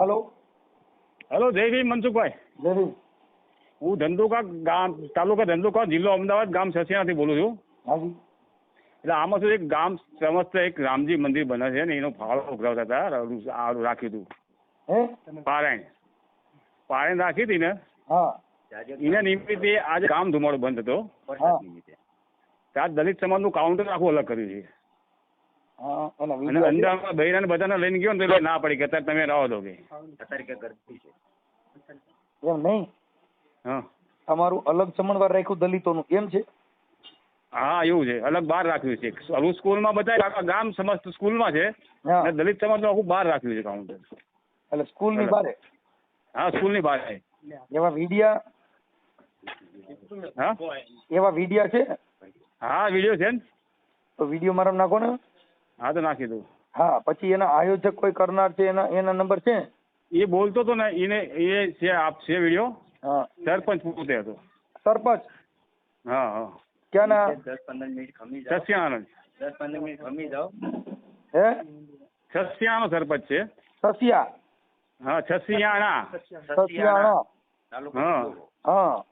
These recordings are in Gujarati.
હલો. હેલો જય ભીમ મનસુખભાઈ. જય ભીમ. હું ધંધુકા ગામ તાલુકા ધંધુકા જિલ્લો અમદાવાદ ગામ સસિયાથી બોલું છું. હાજી એટલે આમાં શું એક ગામ સમસ્ત એક રામજી મંદિર બને છે ને એનો ફાળો ઉઘરાવતા હતા રાખ્યું હતું. પારાયણ પારાયણ રાખી હતી ને એના નિમિત્તે આજે ગામ ધુમાડો બંધ હતો. ત્યાં દલિત સમાજનું કાઉન્ટર આખું અલગ કર્યું છે. અને વીડિયો અંદરમાં બૈરાને બધાને લઈને ગયો ને તો એટલે ના પડી કે અત્યારે તમે રહો દો કે. એમ નહીં? હા. તમારું અલગ સમણવાર રાખ્યું દલિતોનું. એમ છે? હા એવું છે. અલગ બહાર રાખ્યું છે. હવે સ્કૂલમાં બધા આખા ગામ સમસ્ત સ્કૂલમાં છે. અને દલિત સમાજનું આખું બહાર રાખ્યું છે કાઉન્ટર. એટલે સ્કૂલની બહાર હા સ્કૂલની બહાર એવા વિડિયા? હા? એવા વિડિયા છે? હા વિડિયો છે ને. તો વિડિયો મારા નાખો ને. હા તો નાખી દઉં. હા પછી એના આયોજક કોઈ કરનાર છે એના એના નંબર છે? એ બોલતો હતો ને એને એ છે આપ છે વીડિયો. હા. સરપંચ પોતે હતો. સરપંચ? હા હા. ક્યાંના? દસ પંદર મિનિટ ખમી જાઓ. સસ્યાનો. દસ પંદર મિનિટ ખમી જાઓ. હે? સસ્યાનો સરપંચ છે. સસિયા? હા છસિયાણા સસિયાણા. હા. હા.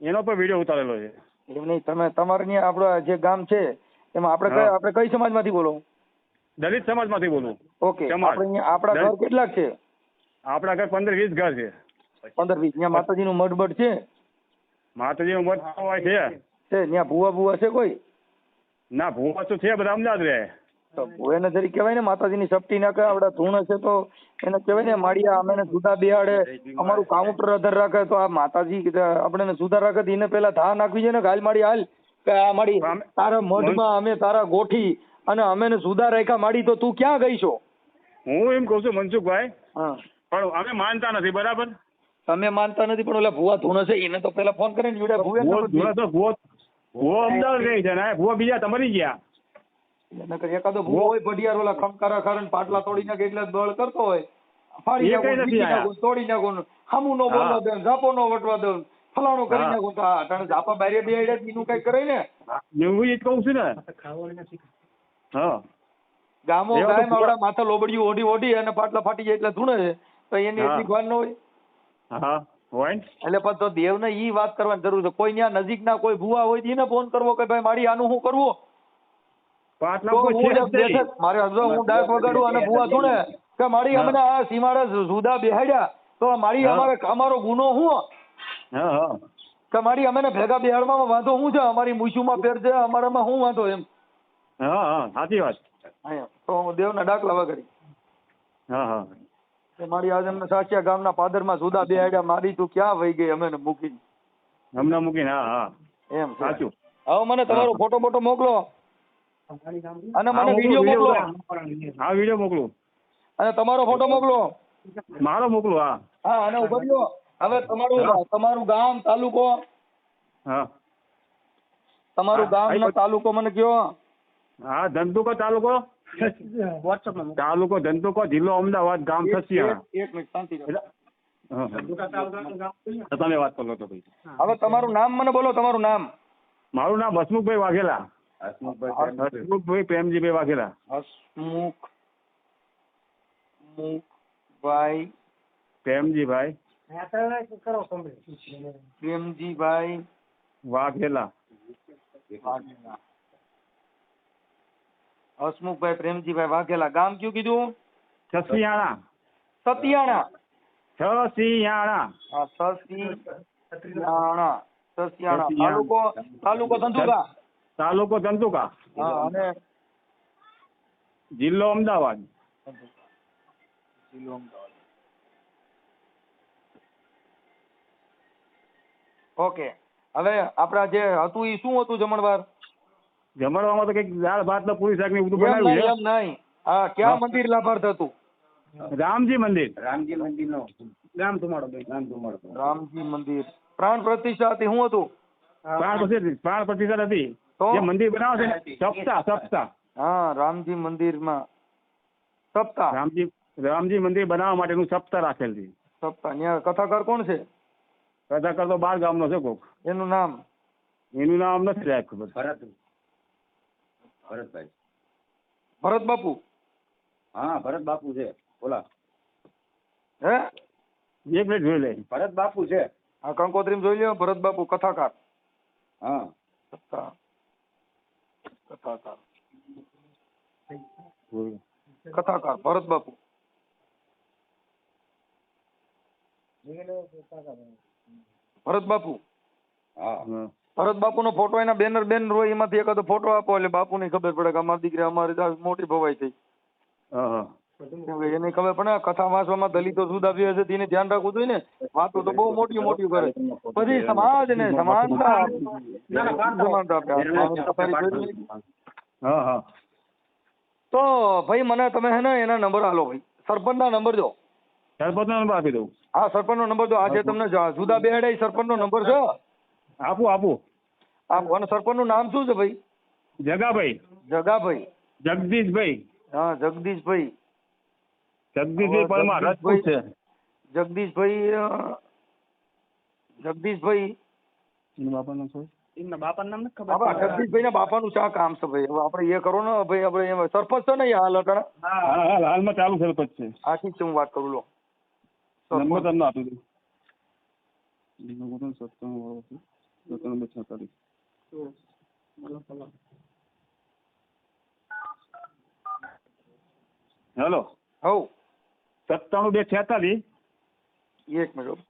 એનો પણ વીડિયો ઉતારેલો છે. એમ નહીં તમે તમારે ત્યાં આપણું જે ગામ છે એમાં આપણે કઈ. આપણે કઈ સમાજમાંથી બોલો? દલિત સમાજમાંથી બોલું. ઓકે. સમાજ. આપણે આપણા. ઘર કેટલાક છે? આપણા ઘર પંદર વીસ ઘર છે. પંદર વીસ ત્યાં માતાજીનું મઢ બઢ છે? માતાજીનું મત હોય છે. છે ત્યાં ભૂવા ભૂવા છે કોઈ? ના ભૂવા તો છે બધા અમદાવાદ રહે. તો એને જરી કહેવાય ને માતાજીની સપટી નાખે આપડા ધૂણ છે તો એને કહેવાય ને માળિયા અમે એને જુદા બેહાડે અમારું ઉપર અધર રાખે તો આ માતાજી આપણે સુધા જુદા રાખે એને પેલા ધા નાખવી છે ને ગાલ હાલ માડી હાલ. કે આ માડી તારા મઢમાં અમે તારા ગોઠી અને અમે જુદા રાખ્યા માડી તો તું ક્યાં ગઈ છો? હું એમ કહું છું મનસુખભાઈ પણ અમે માનતા નથી બરાબર? તમે માનતા નથી પણ ઓલા ભુવા ધૂણ છે એને તો પેલા ફોન કરીને જોડે ભુવે ભૂવો તો ભૂવો ભૂવો અમદાવાદ રહે છે ને ભુવા બીજા તમારી ગયા. નકર એકાદો ભૂવો હોય ભડિયાર ઓલા ખમકારા ખારણ પાટલા તોડી નાખે એટલે બળ કરતો હોય. ફાડી નાખો તોડી નાખો હામું નો બોલવા દે ઝાપો નો વટવા દે ફલાણું કરી નાખું તો અટાણે ઝાપા બારે બે છે, બીનું કઈ કરે ને? હું એ જ કહું છું ને. હા. ગામો ગાય ભૂવા- માથા લોબડિયું ઓઢી ઓઢી અને પાટલા ફાટી જાય એટલે ધૂણે છે. તો એની એટલી ભાન ન હોય. હા. એટલે પણ તો દેવને ઈ વાત કરવાની જરૂર છે. કોઈ ત્યાં નજીક ના કોઈ ભૂવા હોય એને ફોન કરવો કે ભાઈ મારી આનું શું કરવું? હું છે મારે હજુ હું ડાક વગાડું અને ભૂવા ધૂણે. કે મારી હા. અમને આ સીમાડા જુદા બેહાડ્યા. તો મારી અમારે અમારો ગુનો શું હા હા. કે મારી અમને ભેગા બિહારમાં વાંધો શું છે? અમારી મૂછુમાં ફેર છે અમારામાં શું વાંધો એમ? હા હા સાચી વાત. તો હું દેવના ડાકલા વગરી હા હા. મારી આજે અમને સાચિયા ગામના પાદરમાં જુદા બેહાડ્યા મારી તું ક્યાં વહી ગઈ અમે મૂકીને? હમણાં મૂકીને હા હા. એમ સાચું. હવે મને તમારો ફોટો બોટો મોકલો. અને મને વીડિયો મોકલો હા વીડિયો મોકલો. અને તમારો ફોટો મોકલો. મારો મોકલો હા. હા અને ઊભો રહ્યો. હવે તમારું તમારું ગામ તાલુકો? હા. તમારું ગામ નો તાલુકો મને કયો? હા ધંધુકો તાલુકો? તાલુકો ધંધુકો જિલ્લો અમદાવાદ ગામ થસિયા એક- એક મિનિટ શાંતિ તમે વાત કરો તો ભાઈ હવે તમારું નામ મને બોલો તમારું નામ. મારું નામ હસમુખભાઈ વાઘેલા. હસમુખભાઈ હસમુખભાઈ પ્રેમજીભાઈ વાઘેલા. હસમુખ મુખભાઈ પ્રેમજીભાઈ. પ્રેમજીભાઈ વાઘેલા હસમુખભાઈ પ્રેમજીભાઈ વાઘેલા ગામ કયું કીધું છસિયાણા સતિયાણા છસિયાણા હા સસિયાણા સસિયાણા સસિયાણા. તાલુકો તાલુકો ધંધુકા તાલુકો ધંધુકા હા અને જિલ્લો અમદાવાદ જિલ્લો અમદાવાદ ઓકે. હવે આપડા જે હતું એ શું હતું જમણવાર? જમણવામાં તો કંઈક દાળ ભાત ને પૂરી શાક ને બધું બનાવ્યું છે. એમ નહીં. હા ક્યાં મંદિર લાભાર્થ હતું? રામજી મંદિર. રામજી મંદિરનો. ગામ ધુમાડો નામ ધુમાડો. રામજી મંદિર. પ્રાણ પ્રતિષ્ઠા હતી શું હતું? પ્રાણ પ્રતિષ્ઠા પ્રાણ પ્રતિષ્ઠા હતી. તો? જે મંદિર બનાવે છે સપ્તા સપ્તાહ સપ્તાહ હા રામજી મંદિરમાં. સપ્તાહ રામજી રામજી મંદિર બનાવવા માટેનું સપ્તાહ રાખેલ છે. સપ્તાહ કથાકાર કોણ છે? કથા તો બાર ગામનો છે કોક. એનું નામ? એનું નામ નથી સાહેબ ખબર. ભરત ભરતભાઈ. ભરત બાપુ? હા ભરત બાપુ છે. બોલા. હે? એક મિનિટ જોઈ લે. ભરત બાપુ છે. આ કંકોત્રી જોઈ લ્યો ભરત બાપુ કથાકાર. હા. કથા કથાકાર. કથાકાર ભરત બાપુ. ભરત બાપુ? હા. બાપુ નો ફોટો એના બેનર બેનર હોય એમાંથી એકાદો ફોટો આપો એટલે બાપુને ખબર પડે કે અમારી દીકરી અમારી મોટી ભવાઈ થઈ. એને ખબર પડે કથા વાંચવામાં દલિતો જુદા બી હશે તેને ધ્યાન રાખવું જોઈએ ને. વાતો તો બહુ મોટી મોટી કરે. પછી સમાજ ને સમાનતા સમાનતા તો ભાઈ મને તમે હે ને એના નંબર આલો ભાઈ. સરપંચ ના નંબર જો. સરપંચનો નંબર આપી દઉં. હા સરપંચનો નંબર જો આજે તમને જુદા બેહાડે ઈ સરપંચનો નંબર છે. આપું આપું. આ અને સરપંચનું નામ શું છે ભાઈ? જગાભાઈ. જગાભાઈ. જગદીશભાઈ. હા જગદીશભાઈ. જગદીશભાઈ પરમાર રાજપૂત છે. જગદીશભાઈ જગદીશભાઈ. એના બાપાનું શું એમના બાપાનું નામ નથી બાપા જગદીશભાઈ ના બાપાનું શા કામ છે ભાઈ? હવે આપણે એ કરો ને ભાઈ આપણે સરપંચ છે ને હાલ અટાણા? હા હાલ હાલમાં ચાલુ સરપંચ છે. હા ઠીક છે હું વાત કરું લો. નંબર તમને આપી દઉં. સત્તાણું સત્તાણું છેતાલીસ. હેલો? હવ સત્તાણું બે છેતાલીસ? એક મિનિટ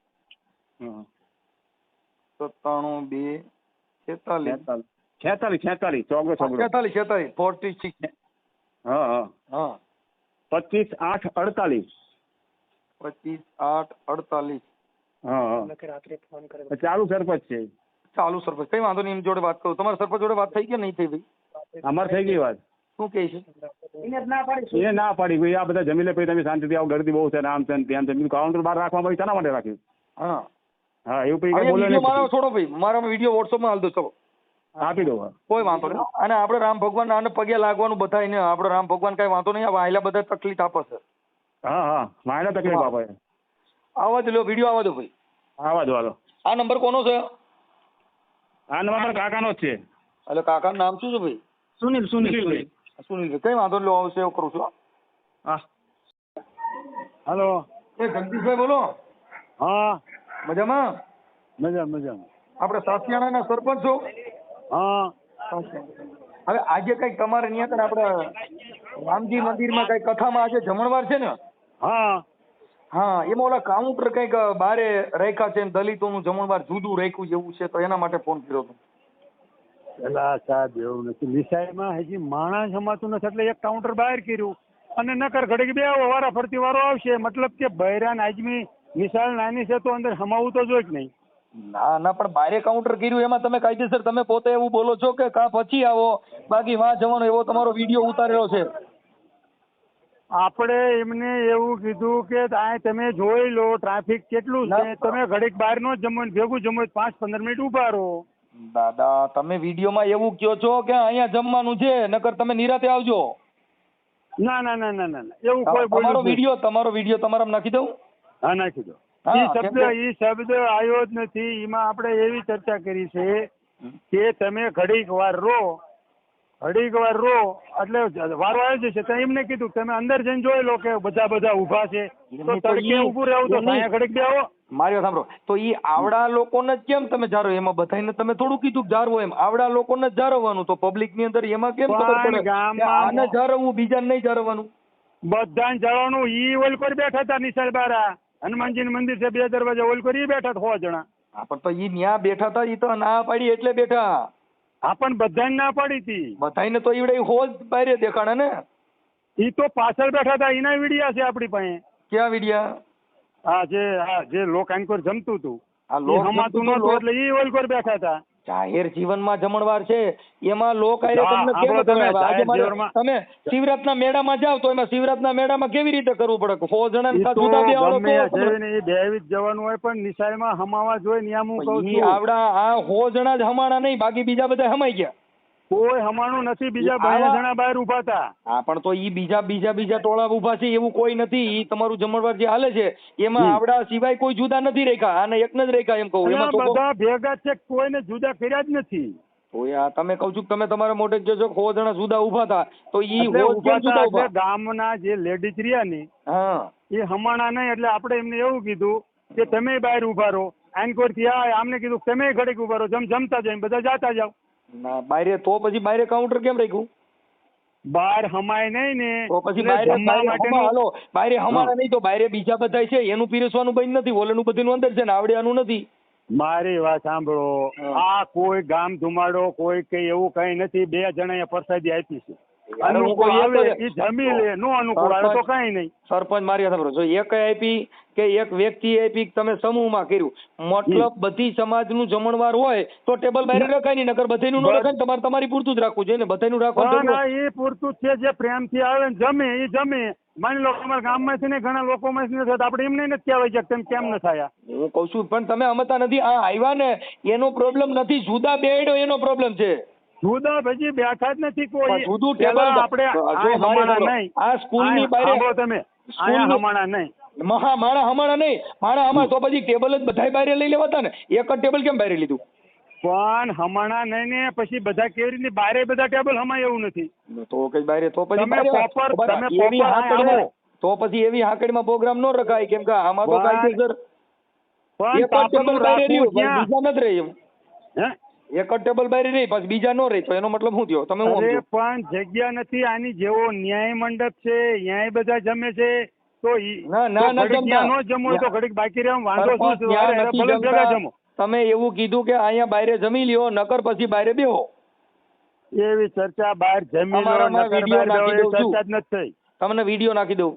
સત્તાણું બે છેતાલીસ. છેતાલીસ. છેતાલીસ ચોગડો ચોગડો. છેતાલીસ છેતાલીસ. Forty six. હા હા. હા. પચીસ આઠ અડતાલીસ. પચીસ આઠ અડતાલીસ. હા હા. ચાલુ સરપંચ છે. ચાલુ સરપંચ. કઈ વાંધો નહીં એમ જોડે વાત કરું. તમારા સરપંચ જોડે વાત થઈ કે નહીં થઈ ભાઈ? અમારે થઈ ગઈ વાત. શું કે છે? એ ના પાડી ભાઈ આ બધા જમી લે પછી તમે શાંતિથી આવો. ગરદી બહુ છે ને આમ છે ને તેમ છે. બીજું કાઉન્ટર બહાર રાખવા પછી શાના માટે રાખ્યું હા. હા એવું પછી બોલે મારો છોડો ભાઈ. મારા વીડિયો વોટ્સઅપમાં હાલ દો ચલો. આપી દો. કોઈ વાંધો નહીં. અને આપણે રામ ભગવાન આને પગે લાગવાનું બધા ને આપણે રામ ભગવાન કઈ વાંધો નહીં. આવે વાયલા બધા તકલીફ આપે છે. હા હા. માયના તકલીફ આપે આવા લો વીડિયો આવા દો ભાઈ. આવા દો હાલો. આ નંબર કોનો છે? આ નંબર કાકાનો જ છે. એટલે કાકાનું નામ શું છે ભાઈ? સુનિલ સુનિલ. સુનિલ કઈ વાંધો નહીં લો આવશે એવું કરું છું હા. હાલો. એ જગદીશભાઈ બોલો. હા. મજામાં? મજા મજામાં. આપણે સાસિયાણાના સરપંચ છો? હા. હવે આજે કંઈક તમારે ત્યાં આપણે રામજી મંદિરમાં કઈ કથામાં આજે જમણવાર છે ને? હા. હા એમાં ઓલા કાઉન્ટર કંઈક બારે રાખ્યા છે ને દલિતોનું જમણવાર જુદું રાખ્યું જેવું છે તો એના માટે ફોન કર્યો હતો. પેલા સાહેબ એવું નથી. નિશાળમાં હજી માણસ સમાતું નથી એટલે એક કાઉન્ટર બહાર કર્યું. અને નકર ઘડીક બે વારા ફરતી વારો આવશે. મતલબ કે બૈરાન આજમી નિશાળ નાની છે તો અંદર સમાવું તો જોઈએ જ નહીં. ના ના પણ બારે કાઉન્ટર કર્યું એમાં તમે કાયદેસર તમે પોતે એવું બોલો છો કે કા પછી આવો? બાકી વાં જવાનો એવો તમારો વીડિયો ઉતારેલો છે. આપણે એમને એવું કીધું કે તમે જોઈ લો ટ્રાફિક કેટલું છે. તમે ઘડીક બહાર નો જમો ભેગું જમો પાંચ પંદર મિનિટ ઊભા રહો. દાદા તમે વિડીયોમાં એવું કયો છો કે અહીંયા જમવાનું છે નકર તમે નિરાતે આવજો. ના ના ના ના ના. એવું કોઈ તમારો. વીડિયો તમારો વીડિયો તમારામાં નાખી દઉં? હા નાખી દો. ઈ શબ્દ ઈ શબ્દ આવ્યો જ નથી. એમાં આપણે એવી ચર્ચા કરી છે કે તમે ઘડીક વાર રો ઘડીક વાર રો એટલે વારો આવી જશે ત્યાં એમને કીધું તમે અંદર જઈને જોઈ લો કે બધા બધા ઊભા છે. તો તડકે ઉભું રહેવું તો સાયા ઘડીક બેહો મારી વાત સાંભળો. તો ઈ આવડા લોકોને જ કેમ તમે જારો? એમાં બધાને તમે થોડું કીધું જારવો એમ. આવડા લોકોને જ જારવવાનું. તો પબ્લિકની અંદર એમાં કેમ ખબર પડે? આને જારવવું બીજાને નહીં જારવવાનું. બધાને જાળવાનું ઈ ઓલ કરી બેઠા હતા નિશાળ બારા. હનુમાનજી મંદિર છે બે દરવાજા ઓલ કરી ઈ બેઠા સો જણા. હા પણ તો ઈ ન્યા બેઠા હતા ઈ તો ના પાડી એટલે બેઠા. હા પણ બધાને ના પાડી હતી. બધાને તો ઈવડે હોજ બારે દેખાડે ને? ઈ તો પાછળ બેઠા હતા એના વિડિયા છે આપણી પાસે. ક્યાં વિડિયા? હા જે હા જે લોક એન્કોર જમતું હતું. હા લોક જમતું એટલે ઈ ઓલ કરી બેઠા હતા. જાહેર જીવનમાં જમણવાર છે. એમાં લોક તમને કેમ તમે તમે શિવરાતના મેળામાં જાવ તો એમાં શિવરાતના મેળામાં કેવી રીતે કરવું પડે? સો સાથ જુદા બે બેહવી જ જવાનું હોય પણ નિશાળમાં હમાવા જોઈએ નિયમ હું કહું છું. આવડા આ સો જણા જ હમાણા નહીં બાકી બીજા બધા હમાઈ ગયા. કોઈ હમાણું નથી બીજા ઈ બાયા જણા બહાર ઊભા હતા. હા પણ તો ઈ બીજા બીજા બીજા ટોળા ઊભા છે એવું કોઈ નથી. ઈ તમારું જમણવાર જે હાલે છે એમાં આવડા સિવાય કોઈ જુદા નથી રેખા. આને એકને જ રેખા એમ કહું. એમાં બધા ભેગા છે કોઈને જુદા કર્યા જ નથી. તમે કહું છું કે તમે તમારા મોઢે જોજો સો જણા જુદા ઊભા હતા તો ઈ હો જુદા ઊભા ગામના જે લેડીઝ રહ્યા ને હા. એ હમણાં નહીં એટલે આપણે એમને એવું કીધું કે તમે બહાર ઊભા રહો. આનકોરથી આ આમને કીધું તમે ઘડીક ઊભા રહો જમ જમતા જાય બધા જાતા જાવ ના બાયરે તો પછી બાયરે કાઉન્ટર કેમ રાખ્યું? બાર હમાય નહીં ને. તો પછી બાયરે હાલો. બાયરે હમારા નહીં તો બાયરે બીજા બધા છે એનું પીરસવાનું બંધ નથી ઓલેનું બધું અંદર છે ને આવડ્યાનું નથી. મારી વાત સાંભળો. આ કોઈ ગામ ધુમાડો કોઈ કઈ એવું કઈ નથી બે જણા પ્રસાદી આપી છે. અનુકૂળ આવે એ જમી લે નો અનુકૂળ આવે તો કઈ નહીં. સરપંચ મારી વાત જો એક આપી કે એક વ્યક્તિ આપી તમે સમૂહમાં કર્યું. મતલબ બધી સમાજનું જમણવાર હોય તો ટેબલ બારે રખાય નહીં નકર બધાયનું ન રખાય તમારે તમારી પૂરતું જ રાખવું જોઈએ ને નું રાખવાનું પણ તો આ એ પૂરતું છે જે પ્રેમથી આવે ને જમે એ જમે. માની લો અમારા ગામમાંથી ને ઘણા લોકોમાંથી નથી થતા આપણે એમને નથી કહેવાય કે તમે કેમ ન થયા હું કઉ છું પણ તમે અમતા નથી આ આવ્યા ને એનો પ્રોબ્લેમ નથી જુદા બેડો એનો પ્રોબ્લેમ છે. જુદા ભજી બેઠા જ નથી કોઈ. જુદું ટેબલ આપણે હમણાં નહીં. આ સ્કૂલની આ તમે. હમણાં નહીં. મહા મારા હમણાં નહીં. મારા હમણાં તો પછી ટેબલ જ બધા બહાર લઈ લેવાતા ને. એક જ ટેબલ કેમ બહાર લીધું? પણ હમણાં નહીં ને પછી બધા કેવી રીતે બારે બધા ટેબલ હમાય એવું નથી. તો કઈ બારે તો પછી તમે પ્રોપર તમે proper તો પછી એવી હાંકડીમાં પ્રોગ્રામ ન રખાય. કેમ કે આમાં તો કાયદેસર પણ ટેબલ બારે રહ્યું? બીજા નથી રહ્યું. હે? એક જ ટેબલ બારી રહી પછી બીજા ન રહી તો એનો મતલબ શું થયો? તમે અરે પણ જગ્યા નથી આની જેવો ન્યાય મંડપ છે ન્યાય બધા જમે છે તો ના, ના, ના જમતા. જમો તો ઘડીક બાકી રહેવા વાંધો શું ભલે જમો. તમે એવું કીધું કે અહીંયા બાયરે જમી લ્યો નકર પછી બાયરે બેહો. એવી ચર્ચા બહાર જમી લો નકર વીડિયો નાખી દઉં ચર્ચા જ નથી. થઈ તમને વીડિયો નાખી દઉં.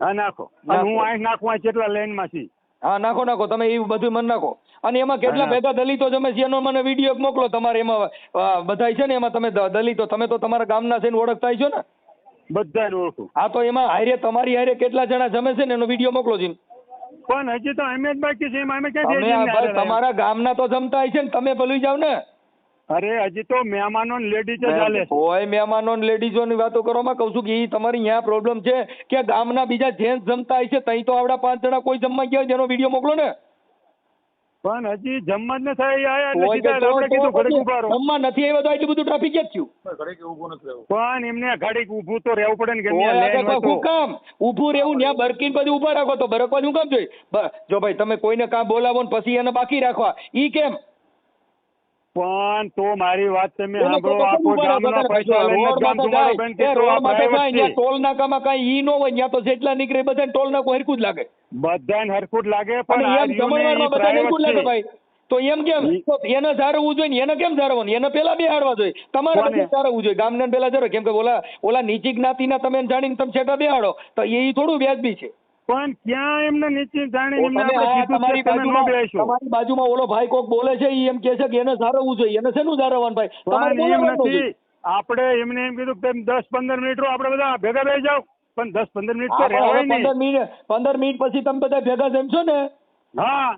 હા નાખો. હું અહીં નાખવા અહીં લાઈનમાં છી? હા નાખો નાખો તમે એ બધું મને નાખો. અને એમાં કેટલા. ભેગા દલિતો જમે છે એનો મને વીડિયો મોકલો તમારે એમાં બધા બધાય છે ને એમાં તમે દલિતો તમે તો તમારા ગામના છે ને ઓળખતા છો ને? બધાને ઓળખું. હા તો એમાં હારે તમારી હારે કેટલા જણા જમે છે ને એનો વીડિયો મોકલો છે પણ હજી તો અમે જ બાકી છે એમાં અમે તમે હારે તમારા ગામના તો જમતા હશે ને તમે ભૂલી જાવ ને. અરે હજી તો મહેમાનો લેડીઝ જ ચાલે હોય મહેમાનો લેડીઝો ની વાતો કરો માં કઉ છું કે ઈ તમારી અહીંયા પ્રોબ્લેમ છે કે ગામના બીજા જેન્ટ્સ જમતા હશે તઈ તો આવડા પાંચ જણા કોઈ જમવા ગયા જેનો વીડિયો મોકલો ને. પણ હજી જમવા જ ન થાય ઊભા. જમવા નથી આવ્યો તો એટલું બધું ટ્રાફિક જ થયું? પણ એમને ઘડીક ઊભું તો રહેવું પડે ને શું કામ. ઊભું રહેવું ત્યાં બરકીન પછી ઊભા રાખો તો બરકવા શું કામ જોઈએ? જો ભાઈ તમે કોઈને કામ બોલાવો ને પછી એને બાકી રાખવા. ઈ કેમ? પણ તો મારી વાત તમે સાંભળો ગામના. પૈસા લઈને ગામ તમારો બેન આ છે. ટોલ નાકામાં કાંઈ ઈ નો હોય ત્યાં તો જેટલા નીકળે બધા ટોલ નાકો હરખું જ લાગે. બધાને હરખું જ લાગે પણ આ હરખું લાગે ભાઈ. તો એમ કેમ? એને જાળવવું જોઈએ ને એને કેમ જાળવવાનું એને પેલા બેહાડવા જોઈએ. તમારે? બધું જાળવવું જોઈએ. ગામને પેલા જાળવો કેમ કે ઓલા ઓલા નીચી જ્ઞાતિના તમે જાણીને તમે છેટા બેહાડો તો એ થોડું વ્યાજબી છે. પણ ક્યાં એમને નીચે જાણે એમને આપણે કીધું તમારી છે તમે ન બાજુમાં બેસો તમારી બાજુમાં ઓલો ભાઈ કોક બોલે છે ઈ એમ કે છે કે એને સારવવું જોઈએ. એને શેનું સારવવાનું ભાઈ? તમારે એમ નથી. આપણે એમને એમ કીધું કે દસ પંદર મિનિટ આપણે બધા ભેગા થઈ જાવ પણ દસ પંદર મિનિટ તો રહેવાય નહીં. પંદર મિનિટ પંદર મિનિટ પછી તમે બધા ભેગા જમશો ને? હા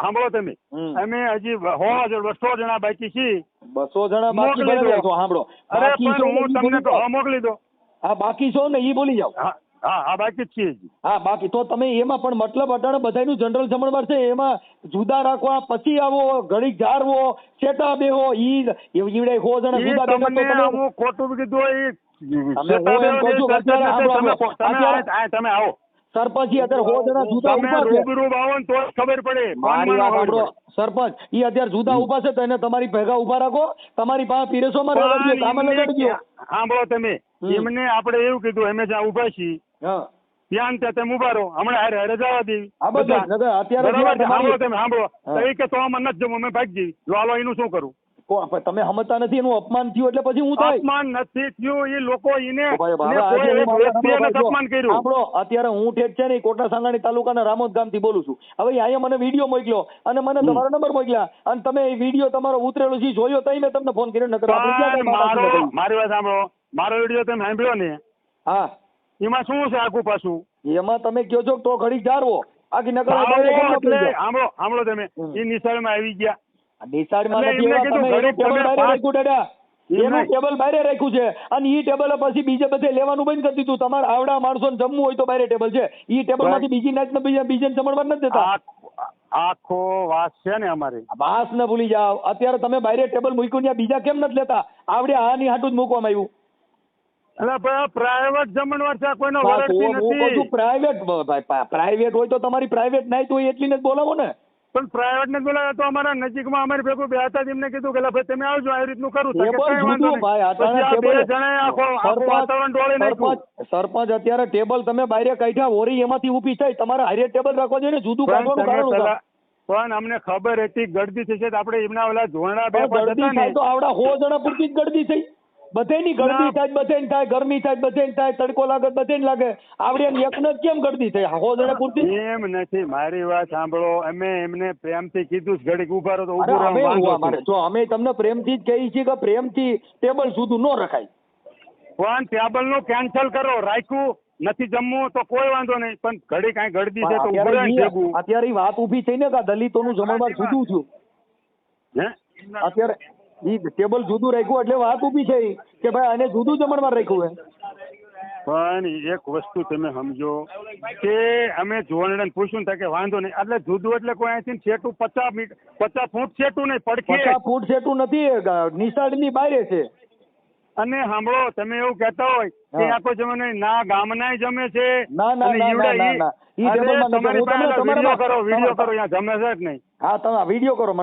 સાંભળો તમે. અમે હજી સો બસો જણા બાકી છીએ. બસો જણા બાકી સાંભળો. અરે પણ હું તમને મોકલી દો. હા બાકી છો ને એ બોલી જાઓ. હા હા બાકી જ છીએ હા બાકી તો તમે એમાં પણ મતલબ અટાણે બધાનું જનરલ જમણવાર છે એમાં જુદા રાખવા પછી આવો ઘડીક ઝાડવો ચેતા બેહો ઈ ઈવડે હો જણા જુદા બેહો તો તમે હું ખોટું કીધું એ હું એમ કહું છું અત્યારે તમે આવો. સરપંચ ઈ અત્યારે સો જણા જુદા ઊભા છે રૂબરૂ આવો ને તો ખબર પડે. મારી વાત સાંભળો. સરપંચ ઈ અત્યારે જુદા ઊભા છે તો એને તમારી ભેગા ઊભા રાખો. તમારી પાસે પીરેસોમાં માં રહેવા કામે સાંભળો તમે. એમને આપણે એવું કીધું અમે જ્યાં ઊભા છીએ હા. ત્યાં ત્યાં તમે ઊભા રહો. હમણાં હારે હારે જવા દેવી. અત્યારે સાંભળો તમે સાંભળો. હા. તો ઈ કે તો આમાં નથી જમું અમે ભાગી લો હાલો એનું શું કરું? તમે સમજતા નથી એનું અપમાન થયું એટલે પછી હું થાય? અપમાન નથી થયું એ લોકો એને અપમાન કર્યું. આપણો અત્યારે હું ઠેઠ છે ને કોટડા સાંગાણી તાલુકાના રામોદ ગામથી બોલું છું. હવે અહીંયા મને વીડિયો મોકલ્યો અને મને તમારો નંબર મોકલ્યા અને તમે એ વીડિયો તમારો ઉતરેલો છે જોયો તઈ મેં તમને ફોન કર્યો નકર મારો વાત સાંભળો. મારો વીડિયો તમે સાંભળ્યો ને હા. એમાં શું છે આખું પાછું? એમાં તમે કયો છો તો ઘડી જારવો આખી નકર સાંભળો સાંભળો તમે. એ નિશાળમાં આવી ગયા. આ નથી એવા, તમે એનું ટેબલ તમે રાખ્યું દાદા. એનું ટેબલ બારે રાખ્યું છે. અને ઈ ટેબલ પછી બીજે બધે લેવાનું બંધ કરી દીધું. તમારે આવડા માણસોને જમવું હોય તો બારે ટેબલ છે. ઈ ટેબલમાંથી બીજી નાચ ને બીજા નથી દેતા. આખો વાસ છે ને અમારી. વાસ ને ભૂલી જાવ અત્યારે તમે બારે ટેબલ મૂક્યું ત્યાં બીજા કેમ નથી લેતા? આવડે આની હાટું જ મૂકવામાં આવ્યું. પ્રાઇવેટ જમણવાર છે કોઈનો નથી. પ્રાઇવેટ પ્રાઇવેટ હોય તો તમારી પ્રાઇવેટ નાઈટ હોય એટલી ને બોલાવો ને. પણ પ્રાઇવેટ ને બોલાવ્યા તો અમારા નજીકમાં અમારી ભેગું બે હતા એમને કીધું કે ભાઈ તમે આવજો આવી રીતનું કરું. સરપંચ- અત્યારે ટેબલ તમે બાયરે કાઢ્યા હોરી એમાંથી ઊભી થઈ. તમારે હારે ટેબલ રાખવા જોઈએ જુદું પણ કાઢવાનું કારણ? પણ અમને ખબર હતી ગળદી થશે તો આપણે એમના ઓલા જોરણા બે તો આવડા હો જણા પૂરતી જ ગળદી થઈ. બધેની ગળદી ના. થાય બધે થાય ગરમી થાય બધે થાય તડકો લાગે બધે લાગે. આવડે એકને જ કેમ ગળદી થાય? સો જણા પૂરતી એમ નથી મારી વાત સાંભળો. અમે એમને પ્રેમથી કીધું જ ઘડીક ઊભા રહો તો ઉભું. જો અમે તમને પ્રેમથી જ કહીએ છીએ કે પ્રેમથી ટેબલ સુધી ન રખાય. પણ ટેબલનું કેન્સલ કરો રાખ્યું નથી જમવું તો કોઈ વાંધો નહીં. પણ ઘડી કાંઈ ગળદી છે તો અત્યારે વાત ઊભી થઈ ને કે દલિતોનું જમણવાર જુદું થયું. હે? અત્યારે ઈ ટેબલ જુદું રાખ્યું એટલે વાત ઊભી છે કે ભાઈ આને જુદું જમણવાર રાખ્યું હે પણ એક વસ્તુ તમે સમજો કે અમે જોવાને પૂછ્યું ને કે વાંધો નહીં. એટલે જુદું એટલે કોઈ અહીંથી છેટું પચાસ મીટર પચાસ ફૂટ છેટું નહીં પડખે પચાસ ફૂટ છેટું નથી નિશાળની બારે છે. અને સાંભળો તમે એવું કહેતા હોય કે આખો નહીં ના ગામનાય જમે છે ના, ના, ના, ના, ના. ઈ વીડિયો કરો વીડિયો કરો અહીંયા જમે છે જ નહીં. હા તમે વીડિયો કરો